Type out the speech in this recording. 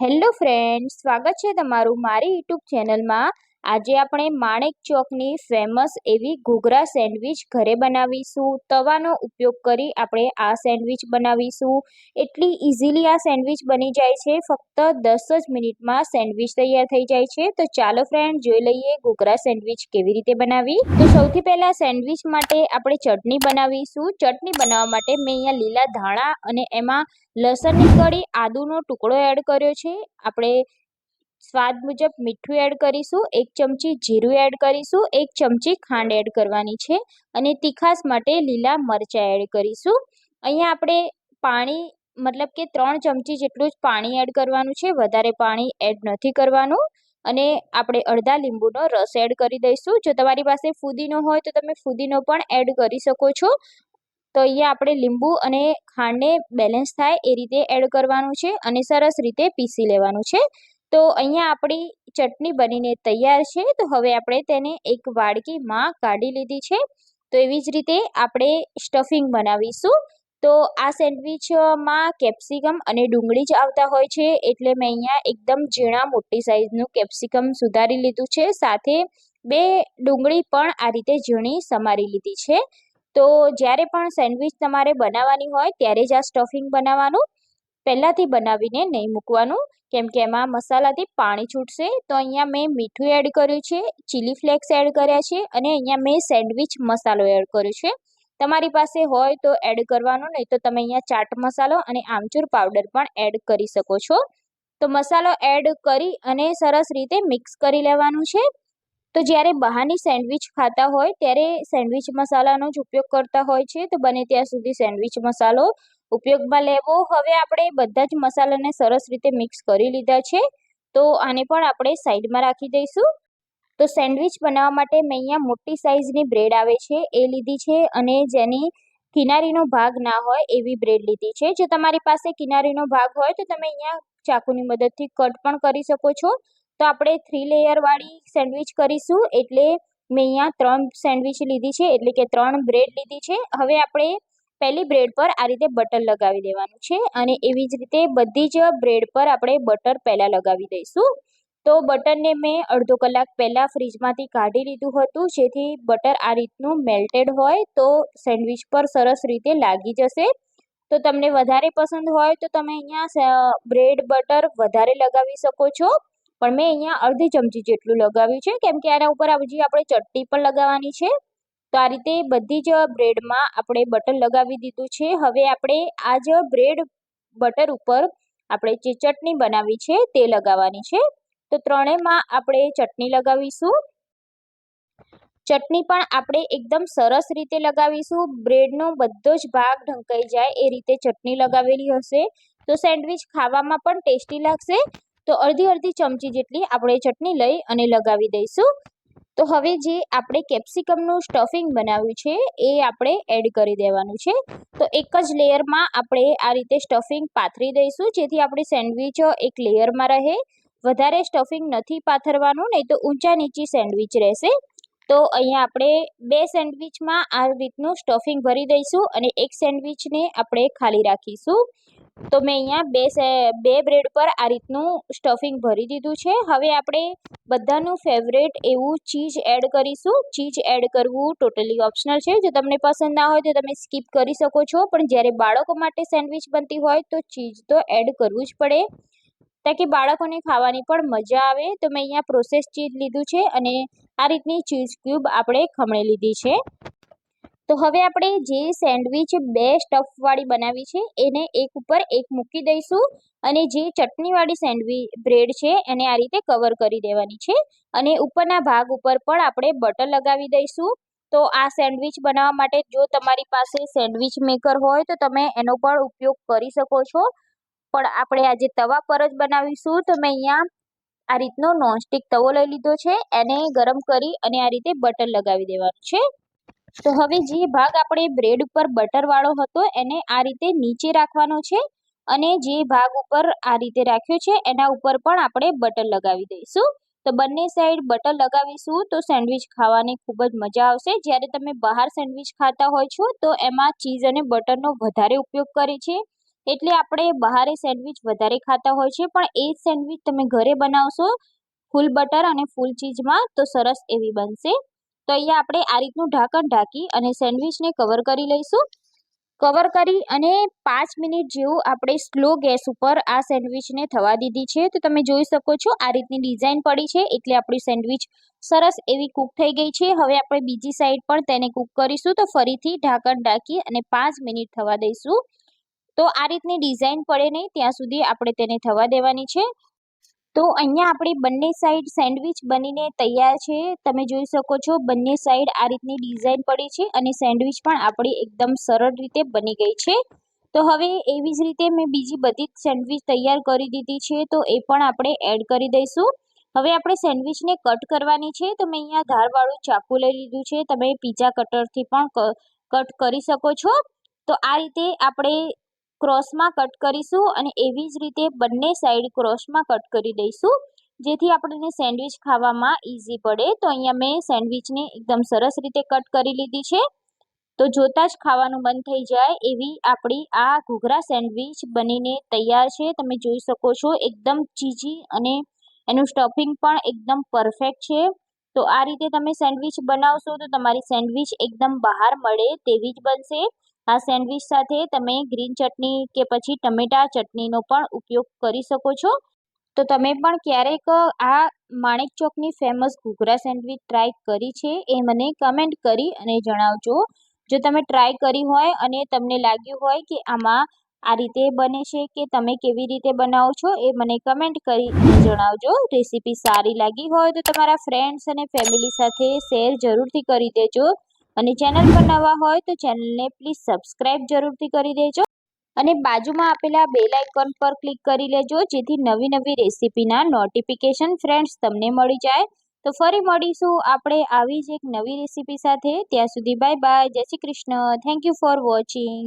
Hello friend સ્વાગત છે તમારું મારી યુટ્યુબ ચેનલમાં. આજે આપણે માણેક ચોકની ફેમસ એવી ઘૂઘરા સેન્ડવિચ ઘરે બનાવીશું. તવાનો ઉપયોગ કરી આપણે આ સેન્ડવિચ બનાવીશું. એટલી ઇઝીલી આ સેન્ડવિચ બની જાય છે. ફક્ત દસ જ મિનિટમાં સેન્ડવિચ તૈયાર થઈ જાય છે. તો ચાલો ફ્રેન્ડ જોઈ લઈએ ઘૂઘરા સેન્ડવિચ કેવી રીતે બનાવી. તો સૌથી પહેલાં સેન્ડવિચ માટે આપણે ચટણી બનાવીશું. ચટણી બનાવવા માટે મેં અહીંયા લીલા ધાણા અને એમાં લસણની કળી આદુનો ટુકડો એડ કર્યો છે. આપણે સ્વાદ મુજબ મીઠું એડ કરીશું, એક ચમચી જીરું એડ કરીશું, એક ચમચી ખાંડ એડ કરવાની છે અને તીખાસ માટે લીલા મરચાં એડ કરીશું. અહીંયા આપણે પાણી, મતલબ કે ત્રણ ચમચી જેટલું જ પાણી એડ કરવાનું છે, વધારે પાણી એડ નથી કરવાનું. અને આપણે અડધા લીંબુનો રસ એડ કરી દઈશું. જો તમારી પાસે ફુદીનો હોય તો તમે ફુદીનો પણ એડ કરી શકો છો. તો અહીંયા આપણે લીંબુ અને ખાંડને બેલેન્સ થાય એ રીતે એડ કરવાનું છે અને સરસ રીતે પીસી લેવાનું છે. તો અહીંયા આપણી ચટણી બનીને તૈયાર છે. તો હવે આપણે તેને એક વાડકીમાં કાઢી લીધી છે. તો એવી જ રીતે આપણે સ્ટફિંગ બનાવીશું. તો આ સેન્ડવિચમાં કેપ્સિકમ અને ડુંગળી જ આવતા હોય છે. એટલે મેં અહીંયા એકદમ ઝીણા મોટી સાઇઝનું કેપ્સિકમ સુધારી લીધું છે. સાથે બે ડુંગળી પણ આ રીતે ઝીણી સમારી લીધી છે. તો જ્યારે પણ સેન્ડવિચ તમારે બનાવવાની હોય ત્યારે જ આ સ્ટફિંગ બનાવવાનું. પહેલાંથી બનાવીને નહીં મૂકવાનું. કેમ કે એમાં મસાલાથી પાણી છૂટશે, તો અહીંયા મેં મીઠું એડ કર્યું છે ચીલી ફ્લેક્સ એડ કર્યા છે અને અહીંયા મેં સેન્ડવિચ મસાલો એડ કર્યો છે. તમારી પાસે હોય તો એડ કરવાનો, નહીં તો તમે અહીંયા ચાટ મસાલો અને આમચૂર પાવડર પણ એડ કરી શકો છો. તો મસાલો એડ કરી અને સરસ રીતે મિક્સ કરી લેવાનું છે. તો જ્યારે બહારની સેન્ડવિચ ખાતા હોય, ત્યારે સેન્ડવિચ મસાલાનો જ ઉપયોગ કરતા હોય છે. તો બને ત્યાં સુધી સેન્ડવિચ મસાલો ઉપયોગમાં લેવો. હવે આપણે બધા જ મસાલાને સરસ રીતે મિક્સ કરી લીધા છે. તો આને પણ આપણે સાઈડમાં રાખી દઈશું. તો સેન્ડવિચ બનાવવા માટે મેં અહીંયા મોટી સાઇઝની બ્રેડ આવે છે, એ લીધી છે અને જેની કિનારીનો ભાગ ના હોય એવી બ્રેડ લીધી છે. જો તમારી પાસે કિનારીનો ભાગ હોય તો તમે અહીંયા ચાકુની મદદથી કટ પણ કરી શકો છો. તો આપણે થ્રી લેયરવાળી સેન્ડવિચ કરીશું. એટલે મેં અહીંયા ત્રણ સેન્ડવિચ લીધી છે. એટલે કે ત્રણ બ્રેડ લીધી છે. હવે આપણે પહેલી બ્રેડ પર આ રીતે બટર લગાવી દેવાનું છે અને એવી જ રીતે બધી જ બ્રેડ પર આપણે બટર પહેલાં લગાવી દઈશું. તો બટરને મેં અડધો કલાક પહેલાં ફ્રીજમાંથી કાઢી લીધું હતું, જેથી બટર આ રીતનું મેલ્ટેડ હોય તો સેન્ડવિચ પર સરસ રીતે લાગી જશે. તો તમને વધારે પસંદ હોય તો તમે અહીંયા બ્રેડ બટર વધારે લગાવી શકો છો. પણ મેં અહીંયા અડધી ચમચી જેટલું લગાવ્યું છે, કેમ કે આના ઉપર હજી આપણે ચટણી પણ લગાવવાની છે. તો આ રીતે બધી જ બ્રેડમાં આપણે બટર લગાવી દીધું છે. હવે આપણે આ જ બ્રેડ બટર ઉપર આપણે જે ચટણી બનાવી છે તે લગાવવાની છે. તો ત્રણેયમાં આપણે ચટણી લગાવીશું. ચટણી પણ આપણે એકદમ સરસ રીતે લગાવીશું. બ્રેડનો બધો જ ભાગ ઢંકાઈ જાય એ રીતે ચટણી લગાવેલી હશે. તો સેન્ડવિચ ખાવામાં પણ ટેસ્ટી લાગશે. તો અડધી અડધી ચમચી જેટલી આપણે ચટણી લઈ અને લગાવી દઈશું. તો હવે જે આપણે કેપ્સિકમનું સ્ટફિંગ બનાવ્યું છે, એ આપણે એડ કરી દેવાનું છે. તો એક જ લેયરમાં આપણે આ રીતે સ્ટફિંગ પાથરી દઈશું, જેથી આપણી સેન્ડવિચ એક લેયરમાં રહે. વધારે સ્ટફિંગ નથી પાથરવાનું, નહીં તો ઊંચા નીચી સેન્ડવિચ રહેશે. તો અહીંયા આપણે બે સેન્ડવિચમાં આ રીતનું સ્ટફિંગ ભરી દઈશું અને એક સેન્ડવિચને આપણે ખાલી રાખીશું. તો મેં અહીંયા બે બે બ્રેડ પર આ રીતનું સ્ટફિંગ ભરી દીધું છે. હવે આપણે બધાનું ફેવરેટ એવું ચીઝ એડ કરીશું. ચીઝ એડ કરવું ટોટલી ઓપ્શનલ છે. જો તમને પસંદ ના હોય તો તમે સ્કીપ કરી શકો છો. પણ જ્યારે બાળકો માટે સેન્ડવિચ બનતી હોય તો ચીઝ તો એડ કરવું જ પડે. તાકી બાળકોને ખાવાની પણ મજા આવે. તો મેં અહીંયા પ્રોસેસ ચીઝ લીધું છે અને આ રીતની ચીઝ ક્યુબ આપણે ખમણી લીધી છે. તો હવે આપણે જે સેન્ડવિચ બે સ્ટફવાળી બનાવી છે, એને એક ઉપર એક મૂકી દઈશું અને જે ચટણીવાળી સેન્ડવિચ બ્રેડ છે, એને આ રીતે કવર કરી દેવાની છે અને ઉપરના ભાગ ઉપર પણ આપણે બટર લગાવી દઈશું. તો આ સેન્ડવિચ બનાવવા માટે જો તમારી પાસે સેન્ડવિચ મેકર હોય તો તમે એનો પણ ઉપયોગ કરી શકો છો. પણ આપણે આજે તવા પર જ બનાવીશું. તો મેં અહીંયા આ રીતનો નોનસ્ટિક તવો લઈ લીધો છે. એને ગરમ કરી અને આ રીતે બટર લગાવી દેવાનું છે. તો હવે જે ભાગ આપણે બ્રેડ ઉપર બટરવાળો હતો, એને આ રીતે નીચે રાખવાનો છે અને જે ભાગ ઉપર આ રીતે રાખ્યો છે, એના ઉપર પણ આપણે બટર લગાવી દઈશું. તો બંને સાઈડ બટર લગાવીશું તો સેન્ડવિચ ખાવાની ખૂબ જ મજા આવશે. જ્યારે તમે બહાર સેન્ડવિચ ખાતા હોય છો, તો એમાં ચીઝ અને બટરનો વધારે ઉપયોગ કરે છે. એટલે આપણે બહારે સેન્ડવિચ વધારે ખાતા હોય છે, પણ એ જ સેન્ડવિચ તમે ઘરે બનાવશો ફૂલ બટર અને ફૂલ ચીઝમાં તો સરસ એવી બનશે. તો અહીંયા આપણે આ રીતનું ઢાંકણ ઢાંકી અને સેન્ડવિચને કવર કરી લઈશું. કવર કરી અને પાંચ મિનિટ જેવું આપણે સ્લો ગેસ ઉપર આ સેન્ડવિચને થવા દીધી છે. તો તમે જોઈ શકો છો આ રીતની ડિઝાઇન પડી છે. એટલે આપણી સેન્ડવિચ સરસ એવી કૂક થઈ ગઈ છે. હવે આપણે બીજી સાઈડ પણ તેને કૂક કરીશું. તો ફરીથી ઢાંકણ ઢાંકી અને પાંચ મિનિટ થવા દઈશું. તો આ રીતની ડિઝાઇન પડે નહીં. ત્યાં સુધી આપણે તેને થવા દેવાની છે. તો અહીંયા આપણી બંને સાઈડ સેન્ડવિચ બનીને તૈયાર છે. તમે જોઈ શકો છો બંને સાઈડ આ રીતની ડિઝાઇન પડી છે અને સેન્ડવિચ પણ આપણી એકદમ સરળ રીતે બની ગઈ છે. તો હવે એવી જ રીતે મેં બીજી બધી સેન્ડવિચ તૈયાર કરી દીધી છે તો એ પણ આપણે એડ કરી દઈશું. હવે આપણે સેન્ડવિચને કટ કરવાની છે તો મેં અહીંયા ધારવાળું ચાકુ લઈ લીધું છે. તમે પીઝા કટરથી પણ કટ કરી શકો છો. તો આ રીતે આપણે ક્રોસમાં કટ કરીશું અને એવી જ રીતે બંને સાઈડ ક્રોસમાં કટ કરી દઈશું. જેથી આપણને સેન્ડવિચ ખાવામાં ઇઝી પડે. તો અહીંયા મેં સેન્ડવિચને એકદમ સરસ રીતે કટ કરી લીધી છે. તો જોતાં જ ખાવાનું મન થઈ જાય એવી આપણી આ ઘૂઘરા સેન્ડવિચ બનીને તૈયાર છે. તમે જોઈ શકો છો એકદમ ચીજી અને એનું સ્ટફિંગ પણ એકદમ પરફેક્ટ છે. તો આ રીતે તમે સેન્ડવિચ બનાવશો તો તમારી સેન્ડવિચ એકદમ બહાર મળે તેવી જ બનશે. આ સેન્ડવિચ સાથે તમે ગ્રીન ચટણી કે પછી ટમેટા ચટણીનો પણ ઉપયોગ કરી શકો છો. તો તમે પણ ક્યારેક આ માણેક ચોકની ફેમસ ઘૂઘરા સેન્ડવિચ ટ્રાય કરી છે એ મને કમેન્ટ કરી અને જણાવજો. જો તમે ટ્રાય કરી હોય અને તમને લાગ્યું હોય કે આમાં આ રીતે બને છે કે તમે કેવી રીતે બનાવો છો એ મને કમેન્ટ કરી જણાવજો. રેસીપી સારી લાગી હોય તો તમારા ફ્રેન્ડ્સ અને ફેમિલી સાથે શેર જરૂરથી કરી દેજો. અને ચેનલ પર નવા હોય તો ચેનલને પ્લીઝ સબસ્ક્રાઈબ જરૂરથી કરી દેજો. અને બાજુમાં આપેલા બેલ આઇકોન પર ક્લિક કરી લેજો, જેથી નવી નવી રેસીપીના નોટિફિકેશન ફ્રેન્ડ્સ તમને મળી જાય. તો ફરી મળીશું આપણે આવી જ એક નવી રેસીપી સાથે. ત્યાં સુધી બાય બાય જય Shri Krishna. Thank you for watching